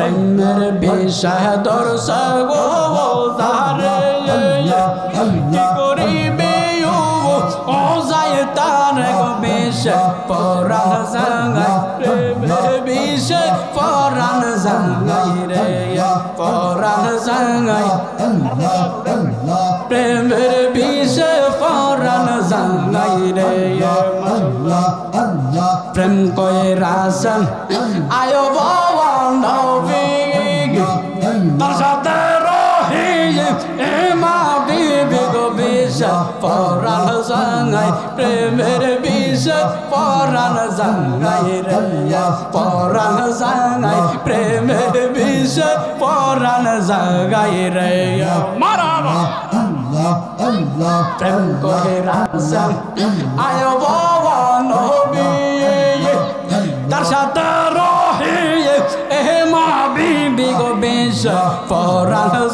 প্রেমের বিষয় দর্শ গো তারে কি করিবে ও যায় তার বিষয় পরাণ জাগাই প্রেমের বিষয় পরাণ জাগাই রে, পরাণ জাগাই। প্রেমের বিষয় পরাণ জাগাই রে। প্রেম কয়ে রাসন আয়ো জাগাই রে পরাণ জাগাই প্রেমের বিষয় পরাণ জাগাই রে মারাবা প্রেম করে রাসন আয়ো বাবা তার সাথে রহি এ মা বিবি গো পরাণ প্রেমে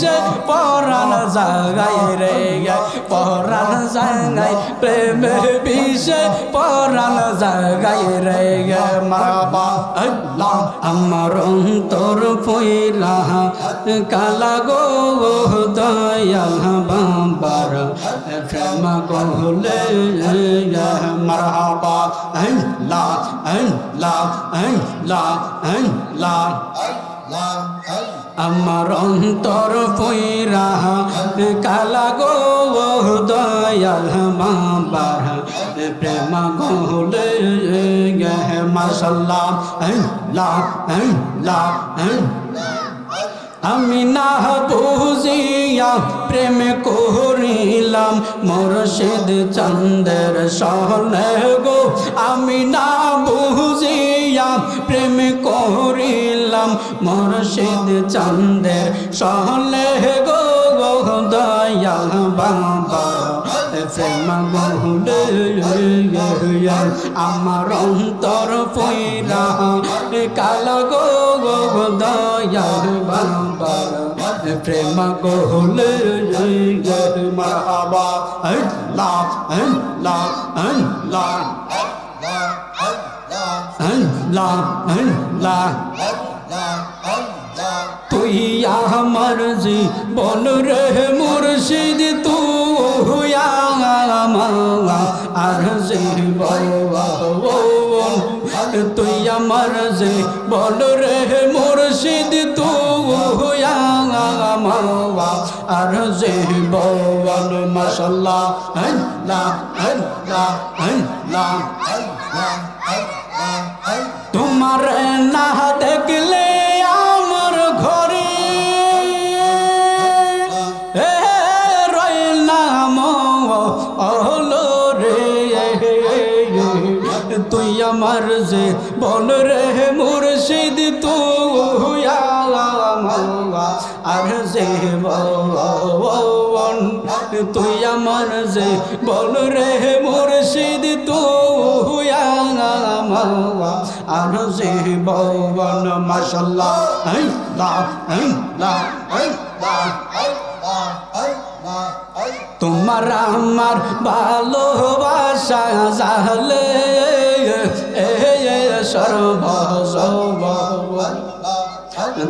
বিষ পরাণ জাগাই রে পরাণ জাগাই, প্রেমে বিষ পরাণ জাগাই রে আল্লাহ আমার অন্তর পইলা কালা গো দয়াল বাবার প্রেম কহলে মারহাবা আল্লাহ আল্লাহ আল্লাহ আল্লাহ। আমার অন্তর পইরা কালা গো দয়াল বাবার প্রেম গহলে মাসাল্লাহ আল্লাহ আল্লাহ আল্লাহ। আমি না বুঝিয়া প্রেম করিলাম, মোরশেদ চন্দের সহলে গো। আমি না বুঝিয়া প্রেম করিলাম মোরশেদ চন্দের সহলে গো গো দয়াল বাবা আমার অন্তর পইরা কালা গো গো দয়াল বাবা প্রেম গোহলে মারহাবা আল্লাহ আল্লাহ আল্লাহ আল্লাহ আল্লাহ। তুই আমার জীবন রে মুর্শিদ, তুই আমার জীবন তুই আমার জীবন রে মুর্শিদ, তুই আমার আর জীবন। মাশাল্লাহ আল্লাহ আল্লাহ আল্লাহ তোমার না দেখলে বল রে মুর্শিদ তুই আর যে বন, তুই আমার যে বল রে মুর্শিদ তুই আর যে বন তোমার আমার ভালোবাসা জাহলে সর্ব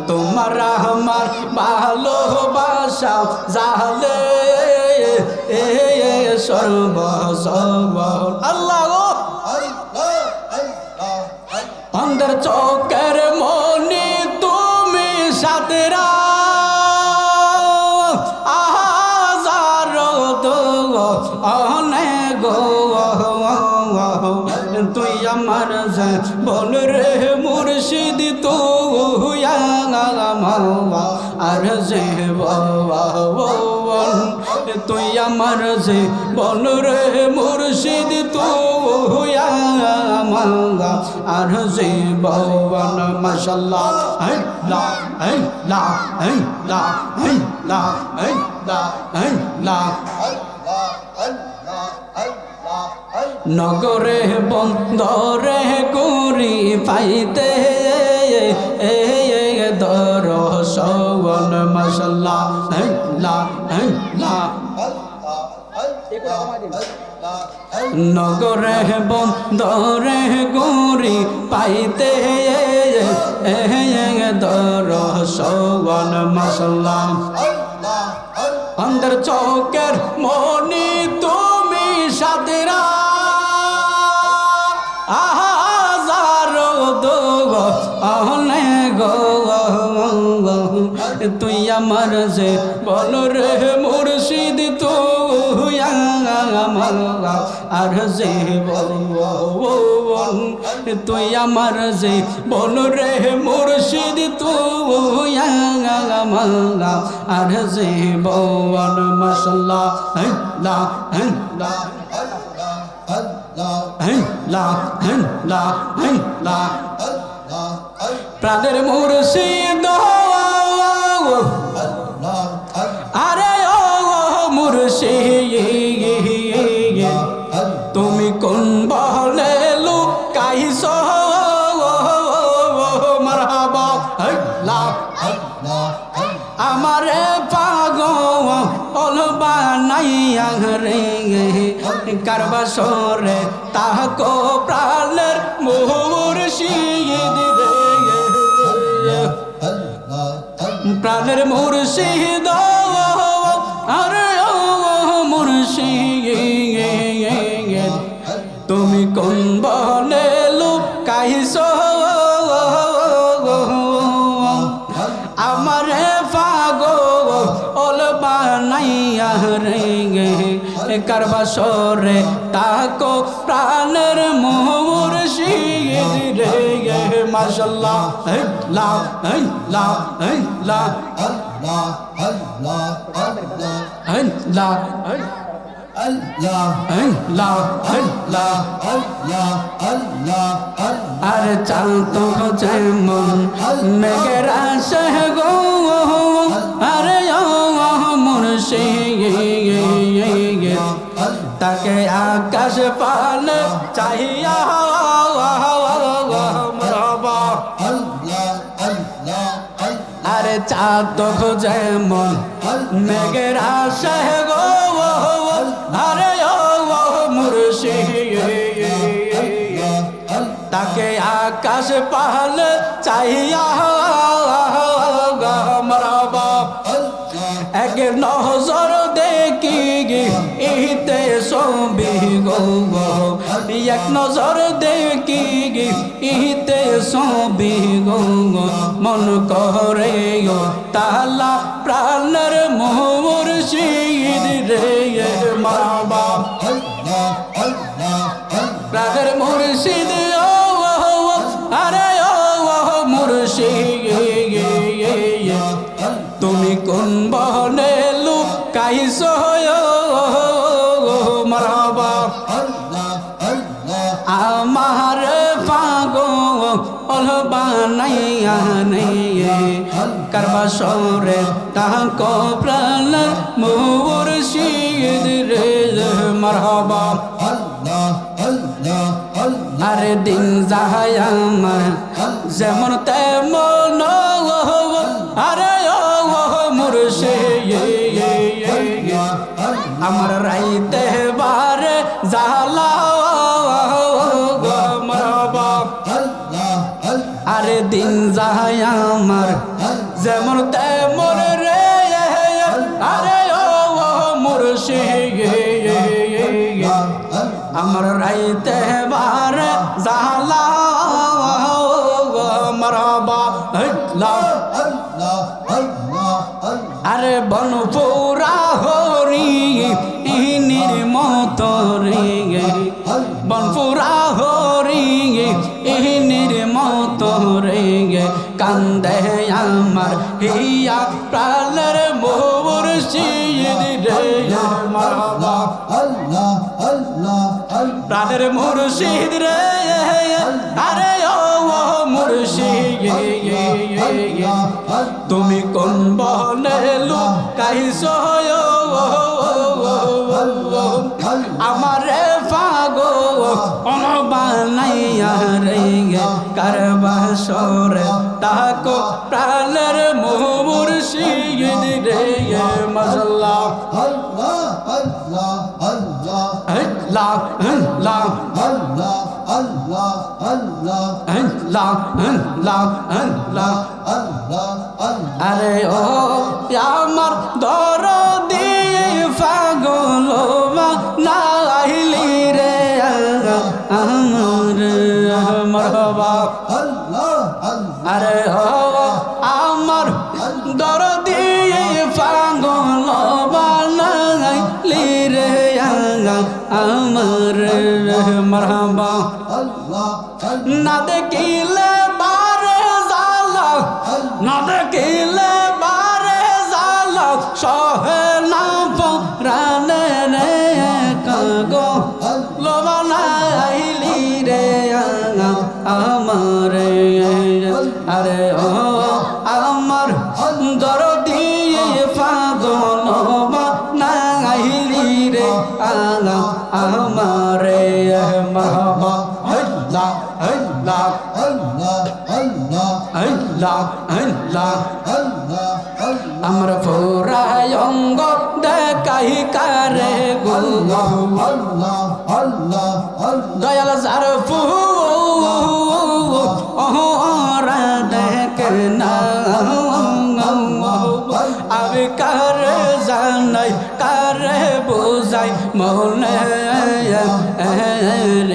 তোমার আমার ভালোবাসা জাহলে সর্ব আল্লাহ গো অন্দর যে তুই আমার যে বল রে মুর্শিদ তো আর যে বন মশাল্লাহ লা লা লা লা লা লা নগরে বন্দরে করি পাইতে এ সবন মশলা লা লা। নগরে বন্দরে গরি পাইতে দর সওয়ান মাসাল্লাহ অন্দর চৌকের মনি তুই আমার যে বল রে মুর্শিদ, তুই আমার আর যে বল তুই আমার যে বল রে মুর্শিদ, তুই আমার আর যে বল। মশলা লা প্রাণের মুর্শিদ তুমি কোন বলে লুকাইছ? মারহাবা লা আমারে পাগল বানাইয়া রে কারবা সরে তাহাকো প্রাণের মুর্শিদ রে প্রাণের মুর্শিদ আরে মুর্শিদ তুমি কোন বলে লুকাইছ? আমারে পাগো ওল বানাইয়া রে কারবা সরে তাকো প্রাণের মোহর শিদ রে মাশাল্লাহ লা লা লা। লা লা লা আর চাল তো যেমন মেঘের আসে গো আরে ও মুর্শিদ তাকে আকাশ পাল চাহিয়া আরে চাঁদ তো যেমন মেঘের আসে গো আরে ও তাকে আকাশ পাল চাহিয়া মরবা এক নজর দেখি ইতে ছবি গো এক নজর দেখি ইতে ছবি গো মন করে তালা প্রাণের মোর রে মারবা প্রাণের মুর্শিদ, ও আরে, ও মুর্শিদ তুমি কোন বনে লুকাইছ মারবা। আমার কারবা সরে তাহাকো প্রাণ, মুর্শিদ। মারহাবা। আরে দিন যাহায় আমার যেমন তেমন প্রাণের মুর্শিদ রে, আরে ও মুর্শিদ, তুমি কোন বলে লুকাইছ আমারে পাগো অনবানাইয়া রে কারবা সরে তাকো প্রাণের মুর্শিদ রে মশলা লা লা আল্লাহ আল্লাহ আল্লাহ আল্লাহ আল্লাহ আল্লাহ আল্লাহ আরে ও আমার দর আমার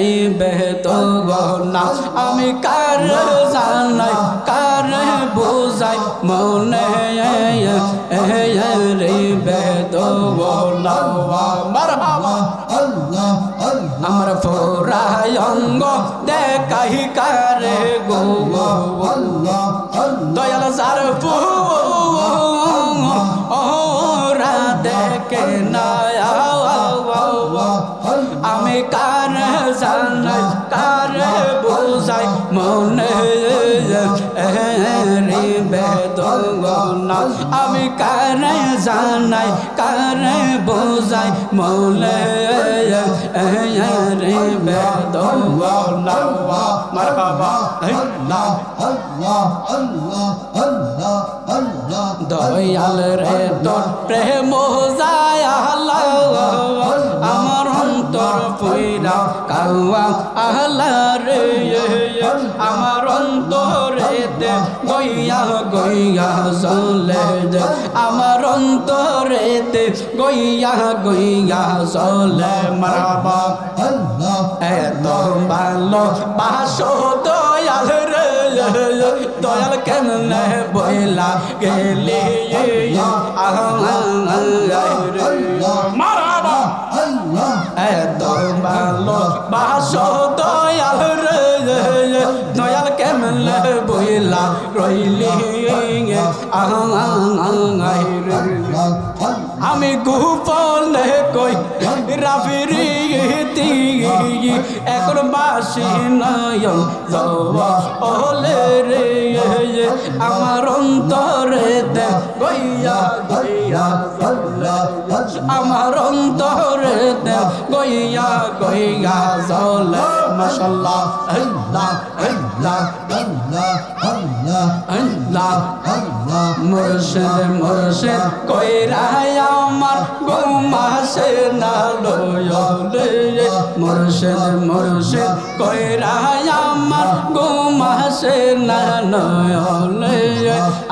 যাইবে না। আমি কা দয়াল রে তোর প্রেম যায় আমার অন্তর পইরা কাওয়া আহলা রে। আমার অন্তরেতে গইয়া গইয়া চলে যে, আমার অন্তরেতে গইয়া গইয়া চলে। মারাবা এত ভালো বাসো দয়াল রে, দয়াল কেমনে বইলা গেলি? মারাবা এত দয়াল দয়াল বইলা রইলি? আমি গোপনে কই রাফিরি এখন বাসি নয়ন ওলে রে। আমার অন্তরে গইয়া আমার অন্তরে গইয়া গইয়া। জলে মাশাল্লাহ। আল্লাহ আল্লাহ আল্লাহ আল্লাহ আল্লাহ মুর্শিদ মুর্শিদ কইরাই আমার গুমাসে না লয়লে মুর্শিদ মুর্শিদ কইরাই আমার গুমাসে না লয়লে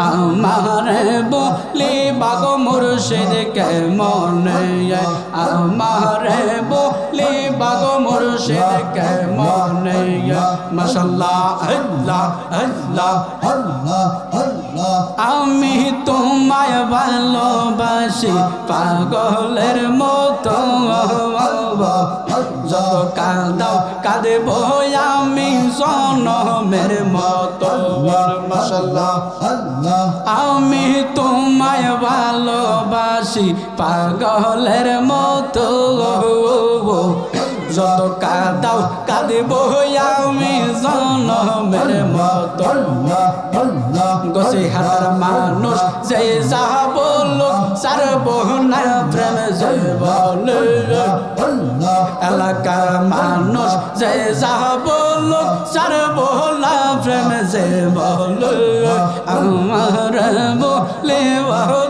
আমার বলি, বাগ মুর্শিদ কে মনে আমার বলি, বাগ মুর্শিদ কে মনে মাশাল্লাহ, আল্লাহ আল্লাহ আল্লাহ আল্লাহ। আমি তোমায় ভালোবাসি, পাগলের মতো। যত কাঁদাও কাঁদেব আমি জনমের মতো। আমি তোমায় ভালোবাসি পাগলের মতো। যত কাঁদাও কাঁদেব আমি জনমের মতো। গছে হাতার মানুষ যে যাহা বলল সারব না প্রেম যে যাহা বলল সারব না প্রেম যে বলে আমার বলে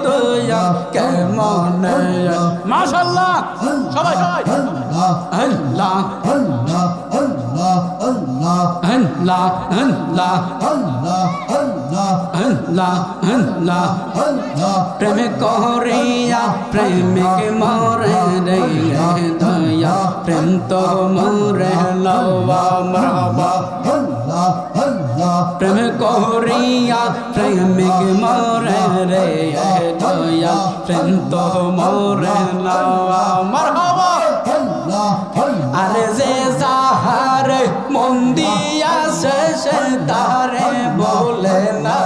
দয়া কেমন মাশাল্লাহ সবাই সবাই আল্লাহ। আল্লাহ আল্লাহ আল্লাহ আল্লাহ আল্লাহ আল্লাহ আল্লাহ প্রেম করিয়া প্রেমিক মরে রে দয়া প্রেম তো মরে লওয়া মরহবা আল্লাহ আল্লাহ প্রেম করিয়া প্রেমিক মরে রে দয়া প্রেম তো মরে লওয়া আল্লাহ আল্লাহ আরে যে যাহারে মন্দিয়া শেষে তারে বলে না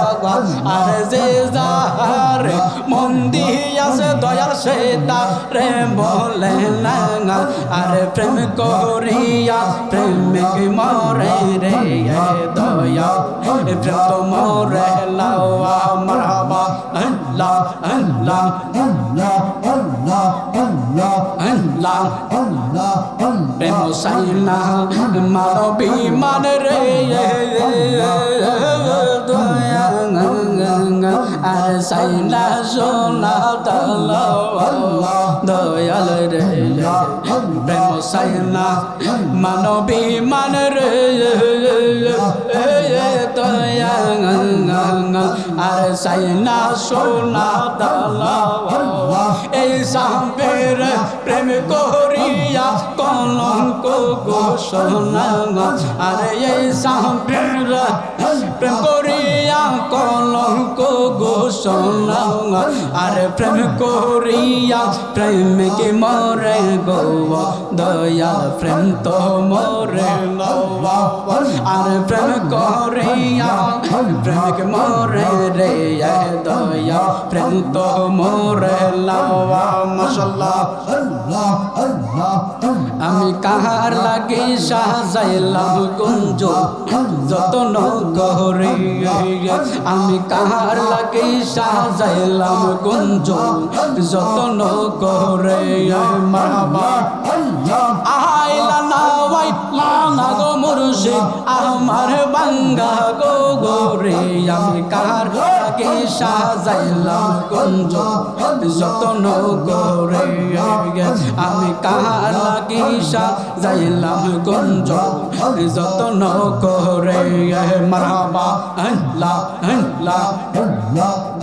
আর যে যাহারে মন্দিয়া সে দয়া সে তারে বলে না আর প্রেম করিয়া প্রেমিক মরে রে দয়া প্রেম তো মরে লাওয়া মারহাবা প্রেম সাইনা মানবী মান রে আর সাইনা সোনা দয়াল রে প্রেম সাইনা মানবী মান রে আর সাইনা সোনা এই সাম্পের প্রেম করিয়া গো সোনা আরে এই সাহ প্রেম প্রেম করিয়া কলঙ্ক ঘোষণা আরে প্রেম করিয়া প্রেমিক মরে গো দয়া প্রেম তো মরে আর প্রেম করিয়া প্রেমিক মরে রে দয়া প্রেম তো মরে লওয়া মশাল্লাহ আল্লাহ আল্লাহ আমি কাহার লাগে সাজাইলাম কুঞ্জ যতন করে আমি কাহার লাগে সাজাইলাম কুঞ্জ যতন করে আইলা না লানা গো মুর্শিদ, আমার বাঙ্গা গো গোরে আমি কার লাগে সাজাইলাম কুঞ্জ যতন করে আমি কার লাগে সাজাইলাম কুঞ্জ যতন করে মারহাবা আল্লাহ আল্লাহ আল্লাহ আল্লাহ আল্লাহ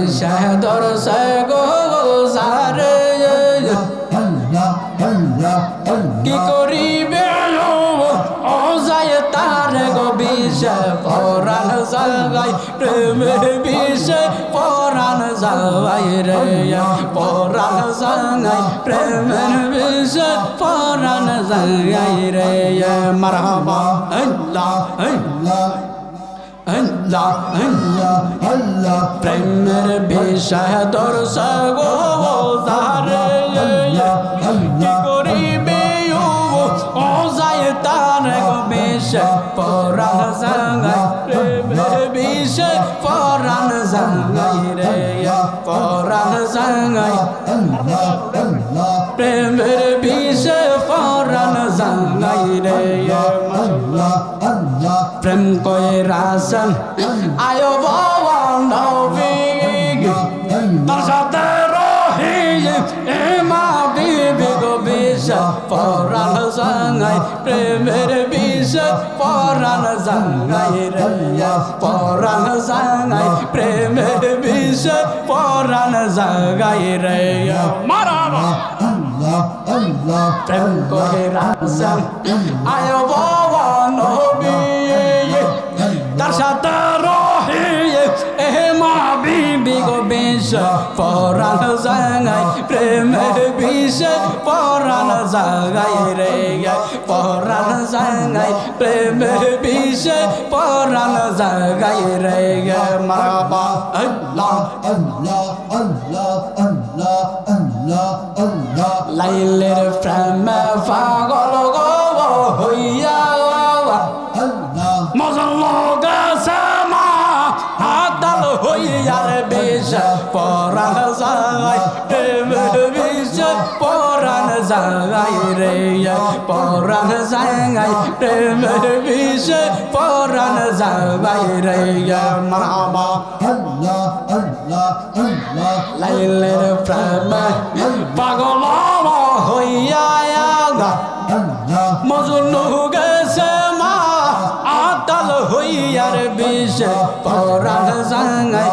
প্রেমের বিষয় দর্শে গো সারে কি করিবে ও যায় তার গো বিষয় পরাণ জাগাই প্রেমের বিষয় পরাণ জাগাই রে। পরাণ জাগাই প্রেমের বিষয় পরাণ জাগাই রে। মারহাবা। আল্লাহ আল্লাহ আল্লাহ আল্লাহ আল্লাহ। প্রেমের বিষয় দর্শক ও তারে কি করিবে ও ও যায় তার গো বিষয় পরাণ জাগাই প্রেমের বিষয় পরাণ জাগাই রে পরাণ আল্লাহ আল্লাহ প্রেমের বিষয় পরাণ জাগাই রে আল্লাহ আল্লাহ। প্রেম কয়ে রাসন আয় বাবা নবী তার সাথে রহি এ মা বিবি গো, বিষ পরাণ জাঙ্গাই প্রেমের বিষ পরাণ জাঙ্গাই রে। পরাণ জাঙ্গাই প্রেমের বিষ পরাণ জাঙ্গাই রে। আল্লাহ প্রেম কহে রাসন আয় বাবা বিষ পরাণ জাগাই, প্রেমে বিষ পরাণ জাগাই রে পরাণ জাগাই, প্রেমে বিষ পরাণ জাগাই রে মারবা আল্লাহ আল্লাহ আল্লাহ। জাঙ্গাই প্রেমের বিষে পরাণ যাবাই রে মামা লাইলের প্রেমে পাগল হইয়া মজনু গেছে মা আতাল হইয়ার বিষে পরাণ জাঙ্গাই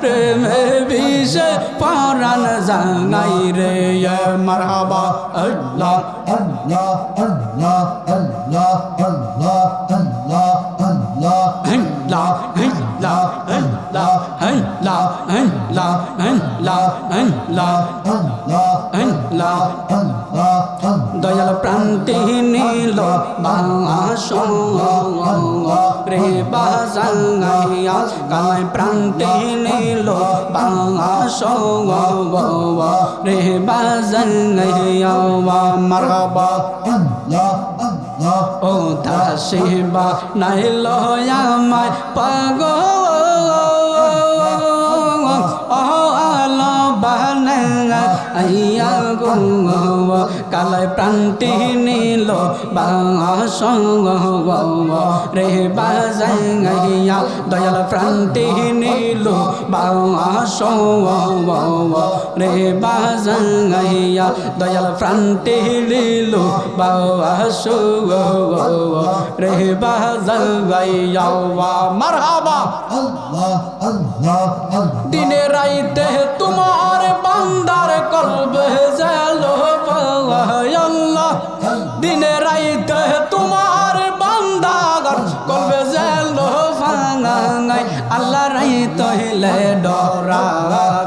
প্রেমের বিষে পরাণ জাঙ্গাই রে মারহাবা আল্লাহ Allah, Allah, Allah, Allah, Allah, Allah. la la la la la la la la Dayal প্রান্তি আল্লাহ আল্লাহ রে বাজাঙ্গাইয়া কামাই প্রান্তে নিল বাংলা রে বাজাঙ্গাইয়া মারবা ও দাসে বা নাই লয়া মাই পাগল আইয়া গো কালায় প্রান্তি নীল বাসঙ্গ রে বাজাই আইয়া দয়াল প্রান্তি নীল বাসঙ্গ রে বাজাই আইয়া দয়াল প্রান্তি নীল বাসঙ্গ রে বাজাই আইয়া মারহাবা আল্লাহ আল্লাহ দিনে রাইতে তোমার বান্দার কলবে দিনে রাইতে তোমার বান্দার কলবে জালো আল্লাহ রাইতে হইলে ডরা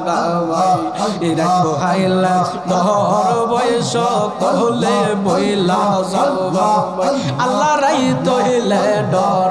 গাওয়াই রাখব হাইলা ডর বয়স কহলে বইলা যাওয়া আল্লাহ রাইতে হইলে ডরা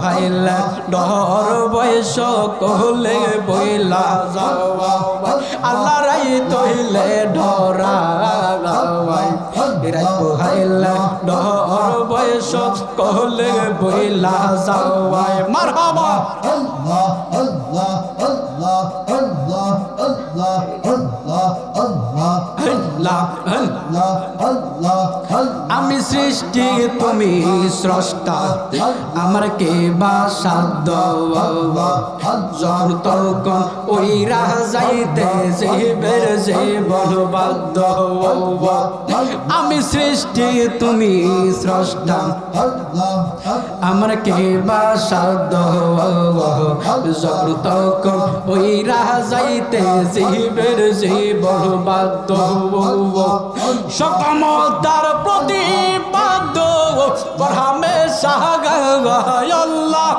ভাইলা ডর বয়স কহলে বইলা যাওয়া আল্লাহ রাই তৈলে ডরা রাই ভাইলা ডর বয়স কহলে বইলা যাওয়া মারহাবা আল্লাহ আল্লাহ আল্লাহ আল্লাহ আল্লাহ আল্লাহ আল্লাহ আমি সৃষ্টি তুমি স্রষ্টা। আমার কে বা সাধ্য তখন ওই যাইতে জীবের জীবন বাধ্য আমি সৃষ্টি তুমি স্রষ্টা। আমার কে বা সাধ্য তখন ওই যাইতে জীবের জীবন বাধ্য সকমতার প্রতিবাদ পরহামে সাহাগাল্লাহ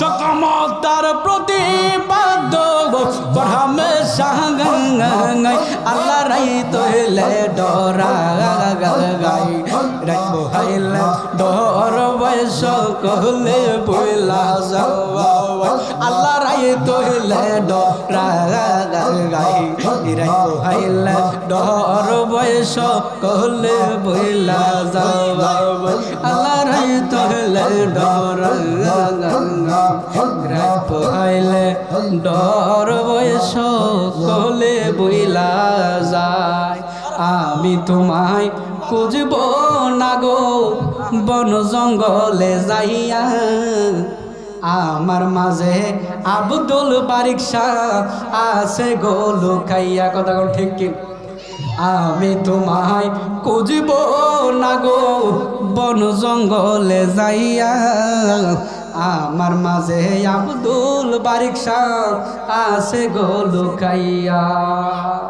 সকমতার প্রতিবাদ পরহামে সাহাগাই আল্লাহ রাই তোলে ডরা গাই রাখব হাইলে ডর বয়স কহলে বইলা যাওয়া আল্লাহ রাই তোলে ডরা গাই রাখব হাইলে, ডর বয়স কহলে বইলা যাওয়া আল্লাহ তোলে ডরা রাখব হাইলে ডর বয়স কহলে বইলা যায়। আমি তোমায় খুঁজব না গো, বন জঙ্গলে যাইয়া আমার মাঝে আব্দুল বারিক আছে গো লুকাইয়া। কথা গো ঠিক কি? আমি তোমায় খুঁজব না গো, বন জঙ্গলে যাইয়া। আমার মাঝে আব্দুল বারিক আছে গো লুকাইয়া।